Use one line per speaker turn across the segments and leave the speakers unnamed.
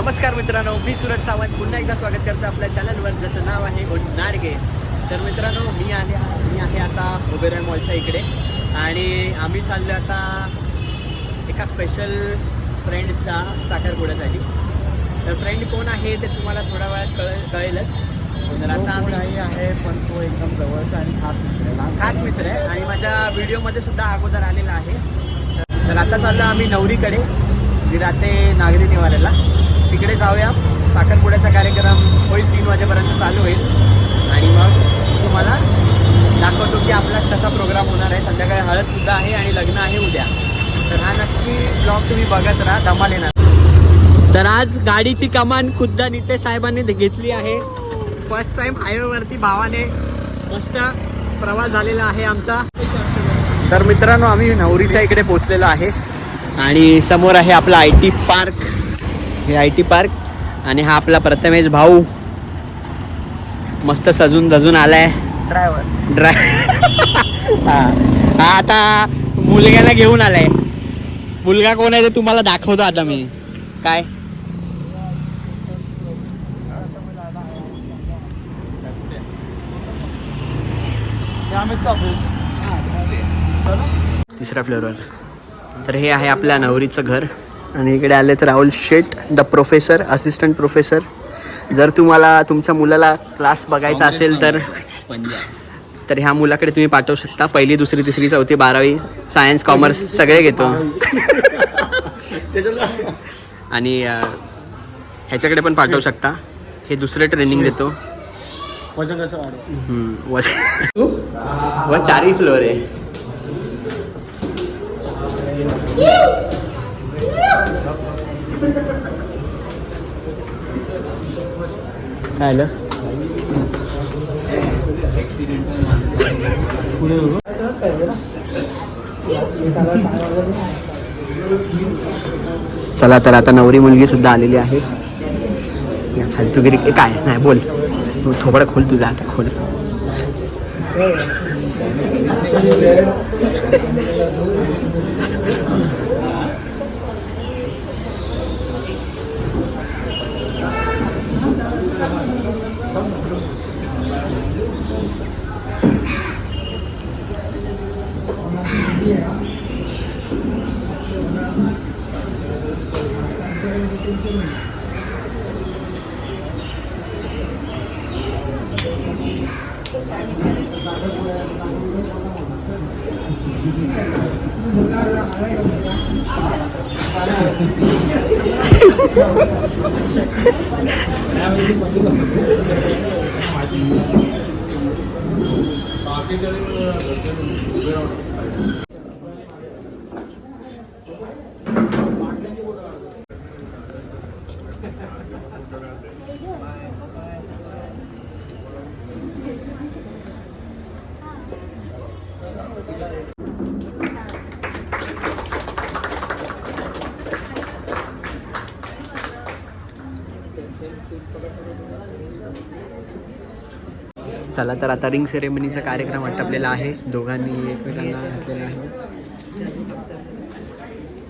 नमस्कार मित्रांनो मी सूरज सावंत. पुन्हा एकदा स्वागत करतो आपल्या चॅनलवर ज्याचं नाव आहे नाडगे तर मित्रांनो मी आले मी आहे आता उबेराय मॉलच्या इकडे. आणि आम्ही चाललो आता एका स्पेशल फ्रेंडच्या साखरपुड्यासाठी. तर फ्रेंड कोण आहे ते तुम्हाला थोड्या वेळात कळ कळेलच. तर आता आम्ही
आहे पण तो एकदम जवळचा आणि खास मित्र आहे.
खास मित्र आहे. आणि माझ्या व्हिडिओमध्ये सुद्धा अगोदर आलेला आहे. तर- तर आता चाललो आम्ही नवरीकडे. जी राहते नागरी निवाऱ्याला. तिकडे जाऊया. साखरपुड्याचा कार्यक्रम होईल तीन वाजेपर्यंत चालू होईल. आणि मग तुम्हाला दाखवतो की आपला कसा प्रोग्राम होणार आहे. संध्याकाळी हळदसुद्धा आहे आणि लग्न आहे उद्या. तर हा नक्की ब्लॉग तुम्ही बघत राहा धमाल येणार. तर आज गाडीची कमान खुद्द नितेश साहेबांनी घेतली आहे. फर्स्ट टाइम हायवेवरती भावाने मस्त प्रवास झालेला आहे आमचा. तर मित्रांनो आम्ही नवरीच्या इकडे पोहोचलेलो आहे. आणि समोर आहे आपला आय टी पार्क. हे आय टी पार्क. आणि हा आपला प्रथमेश भाऊ मस्त सजून धजून आलाय.
ड्रायव्हर
ड्राय हा. हा आता मुलग्याला घेऊन आलाय. मुलगा कोण आहे ते तुम्हाला दाखवतो आता मी. काय? तिसऱ्या फ्लोअरवर तर हे आहे आपल्या नवरीचं घर. आणि इकडे आले तर Rahul Shet the professor assistant professor जर तुम्हाला तुमच्या मुलाला क्लास बघायचा असेल तर तर ह्या मुलाकडे तुम्ही पाठवू शकता. पहिली दुसरी तिसरी चौथी बारावी सायन्स कॉमर्स सगळे घेतो. आणि ह्याच्याकडे पण पाठवू शकता. हे दुसरे ट्रेनिंग देतो.
वजन
व चारही फ्लोअर आहे. काय चला तर आता नवरी मुलगी सुद्धा आलेली आहे. फालतूगिरी काय? नाही बोल. तू थोबडं खोल तुझा आता खोल. बाकी जण चला तर आता रिंग सेरेमनीचा कार्यक्रम आटपलेला आहे. दोघांनी एकमेकांना घातलेला आहे.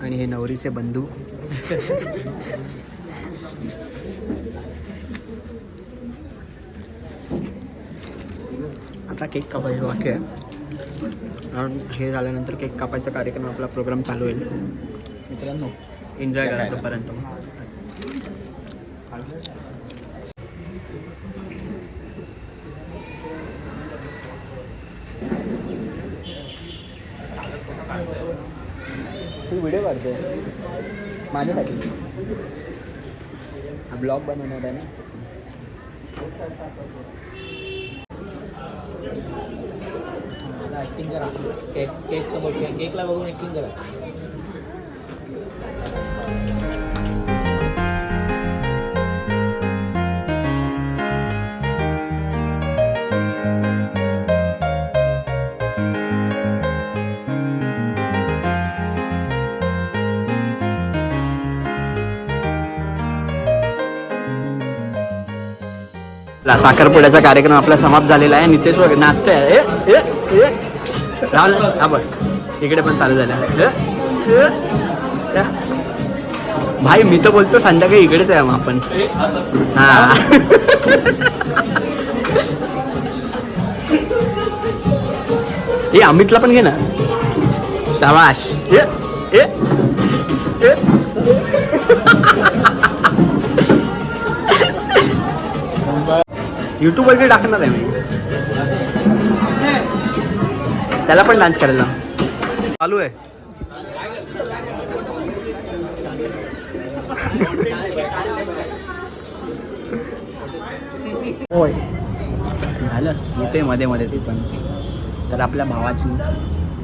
आणि हे नवरीचे बंधू. आता केक कापायचं बाकी आहे. हे झाल्यानंतर केक कापायचा कार्यक्रम आपला प्रोग्राम चालू होईल.
मित्रांनो
एन्जॉय करा तोपर्यंत. तू व्हिडिओ काढतो माझ्यासाठी. हा ब्लॉग बनवणार आहे ना?
ऍक्टिंग करा केक केक समोर केकला बघून ऍक्टिंग करा
ला- साखरपुड्याचा कार्यक्रम आपला समाप्त झालेला आहे. नितेश वगैरे नाचतोय. राहुल हा बघ. इकडे पण चालू झालं. भाई मी तर बोलतो संध्याकाळी इकडेच आहे मग आपण. हा. ए अमितला पण घे ना. शाबाश ए. ए ए युट्यूब वरती टाकणार आहे मी. त्याला पण डान्स करायला. चालू आहे. होय. झालं. येते मध्ये मध्ये ती पण. तर आपल्या भावाची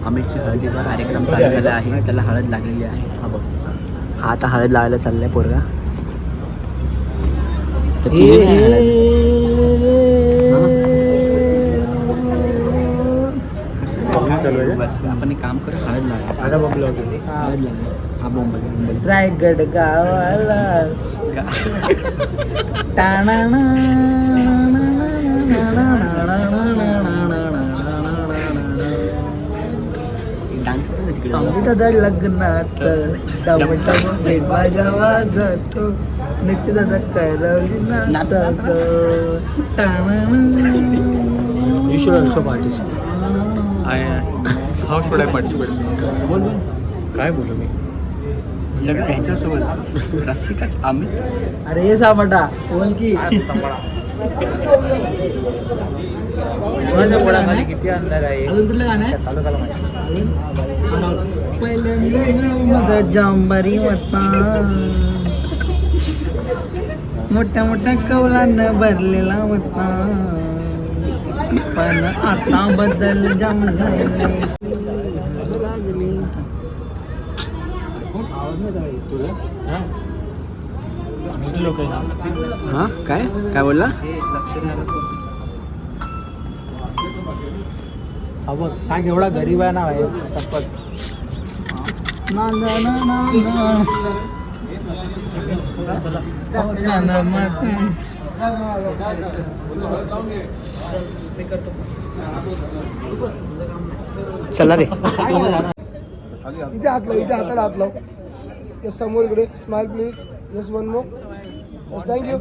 अमितची हळदीचा कार्यक्रम चालू झाला आहे. त्याला हळद लागलेली आहे. हा बघ. हा आता हळद लावायला चाललाय पोरगा. तर बस आपण एक काम करू हळद लागली हा.
रायगड गावाला.
डान्स करू ना तिकडे
दादा लग्नात. डब डब पेटवा जावा जातो नित्य दादा करवली
नाच, नाच,
You should also participate.
How should I participate बोल? बोल
काय बोलू मी?
लग्न ह्याच्यासोबत रसिकाच अमित
अरे ये सामटा बोल की.
किती अंदाज आहे.
अजून कुठलं गाणं आहे? पहिल्यांदा माझा जांबारी होता. मोठ्या मोठ्या कौलानं भरलेला होता. पण आता बदल जाम झाले.
हा काय? काय बोलला?
हा बघ केवढा गरीब आहे ना भाई ना.
चला रे.
इथे हात लाव इथे हाताला हात लाव. यस समोर इकडे smile please yes one more yes thank you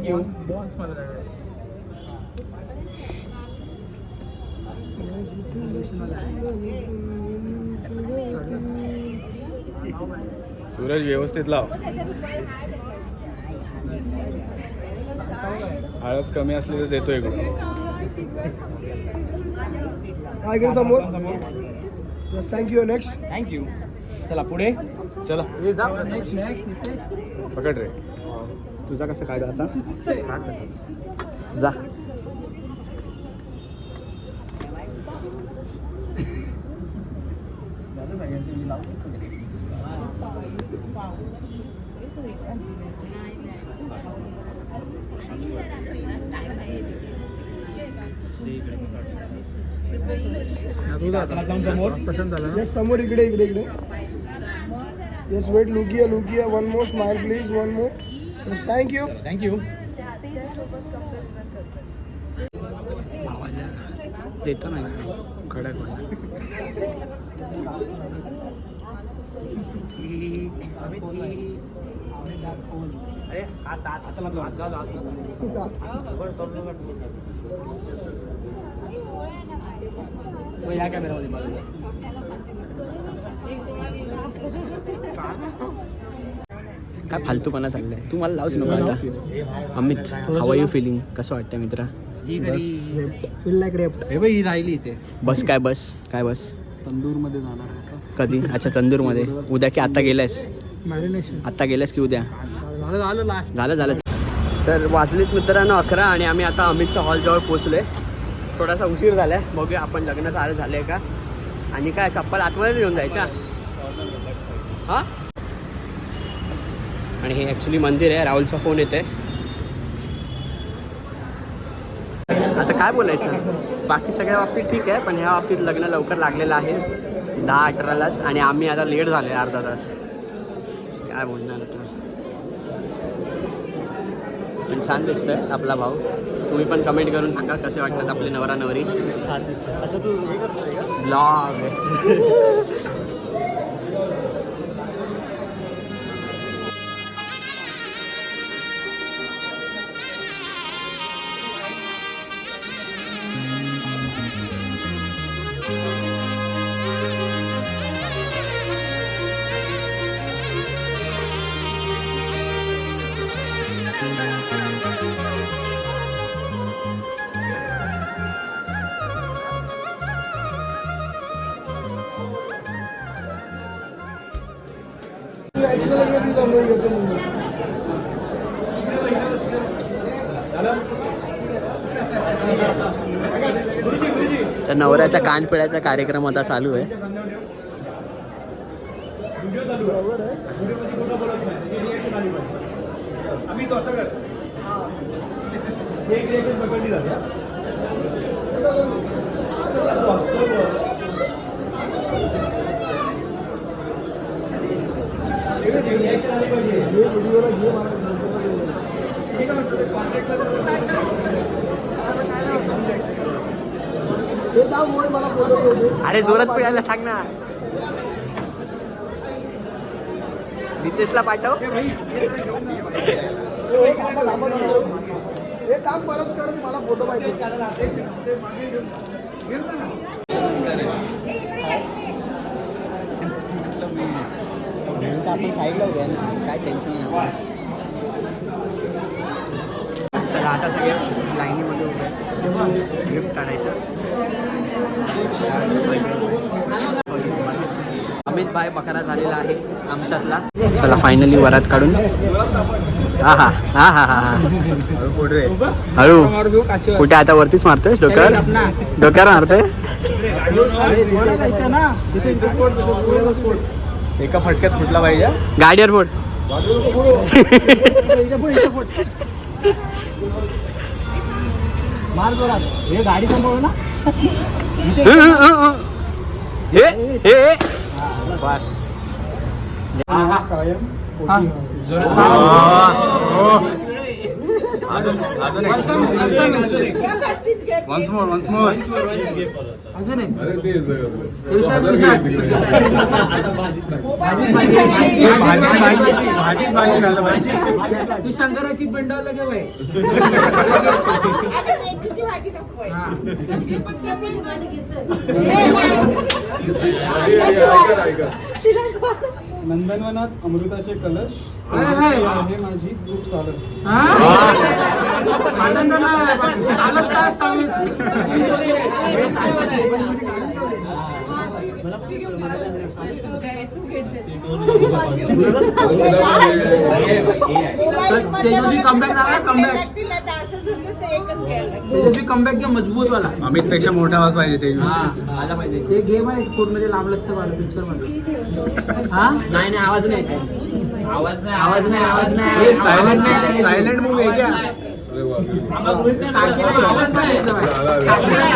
Suraj व्यवस्थित लाव. हळद कमी असली तर देतो इकडून
हा इकडे समोर यस थँक्यू नेक्स्ट
थँक्यू चला पुढे.
चला. पकड रे.
तुझा कसं काढ आता? जा.
यस समोर इकडे इकडे इकडे. यस वेट लुकिया लुकिया one more smile please one more yes thank you
thank you देतो ना कडक या कॅमेरामध्ये बाजूला. काय फालतूपणा चाललाय? तू मला लावच नको आता अमित हाव यू फिलिंग कसं वाटतं मित्रा?
फील लाईक रेप
हे बाई राहिली इथे.
बस काय बस? काय बस?
तंदूरमध्ये जाणार
कधी? अच्छा तंदूरमध्ये. उद्या की आता गेलायस?
मॅरिनेशन
आता गेलास की उद्या?
झालं झालं लास्ट
झालं झालं. तर वाजलीत मित्रांनो अकरा आणि आम्ही आता अमितच्या हॉलजवळ पोचलोय थोडासा उशीर झालाय. बघूया आपण लग्न सारं झालंय का? आणि काय चप्पल आतमध्येच घेऊन जायच्या? हा? आणि हे ॲक्च्युली मंदिर आहे. राहुलचा फोन येते आता काय बोलायचं? बाकी सगळ्या बाबतीत ठीक आहे पण ह्या बाबतीत लग्न लवकर लागलेलं आहे. दहा अठरालाच आणि आम्ही आता लेट झालो आहे अर्धा तास. काय बोलणार आता? पण छान दिसतोय आपला भाऊ. तुम्ही पण कमेंट करून सांगा कसे वाटतात आपले नवरा नवरी
छान दिसतं अच्छा तू
ब्लॉग
तर नवऱ्याचा कान पिळायचा कार्यक्रम आता चालू आहे
घे व्हिडिओला घे मला हे दाव मोड मला फोटो घेऊ दे
अरे जोरात पिळायला सांग ना. नितेशला पाठव.
हे काम परत कर मला फोटो पाहिजे.
आपण साईडला उभे ना काय टेन्शन नाही. तर आता सगळे लाईनीमध्ये उभे गिफ्ट काढायचं. अमित भाई बकरा झालेला आहे आमच्यातला. चला फायनली वरात काढून. हा हा हा हा हा हळू. कुठे आता वरतीच मारतोय डोक्यावर? डोक्यावर मारतोय?
एका फटक्यात फुटला पाहिजे.
गाडीवर फोड.
मार जोरात. हे गाडी सांभाळू ना?
हे. हे. हे.
वन्स मोर वन्स मोर भाजी भाजी भाजी भाजी घाललं पाहिजे
ती शंकराची पिंडावला घे बाई
भाजी
नंदनवनात अमृताचे कलश
हाय.
आहे माझी खूप सारस.
आनंद चालच काय असतं comeback झाला, comeback. तेजस्वी कमबॅक घे मजबूत वाला
अमित पेक्षा मोठा आवाज पाहिजे ते
आला पाहिजे
ते गेम आहे पूर्ण लांबलच वाला पिक्चरमध्ये हा
नाही नाही आवाज नाही येत. आवाज नाही आवाज नाही आवाज नाही
सायलेंट सायलेंट मूवी आहे क्या
काकी नाही, आवाज नाही येत बाई. काकी नाही,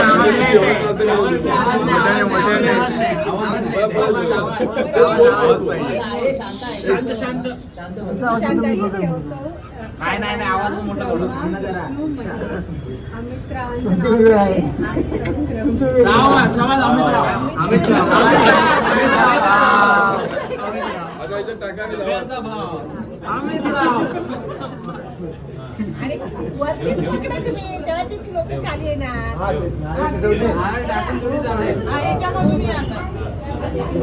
आवाज नाही येत.
आवाज नाही, आवाज नाही,
मोठ्याने,
आवाज नाही, आवाज नाही, आवाज नाही, आवाज नाही.
आवाज पाहिजे
शांत शांत तुमचा आवाज. नाही नाही नाही आवाज मोठा.
अमित
राव.
आणि वरतीच पकडा तुम्ही तेव्हा ती लोक खाली येणार
हा.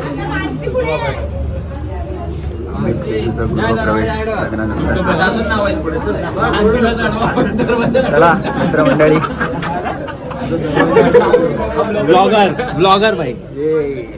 आता मानसी
पुढे
चला मित्रमंडळी.
ब्लॉगर ब्लॉगर भाई.
ये.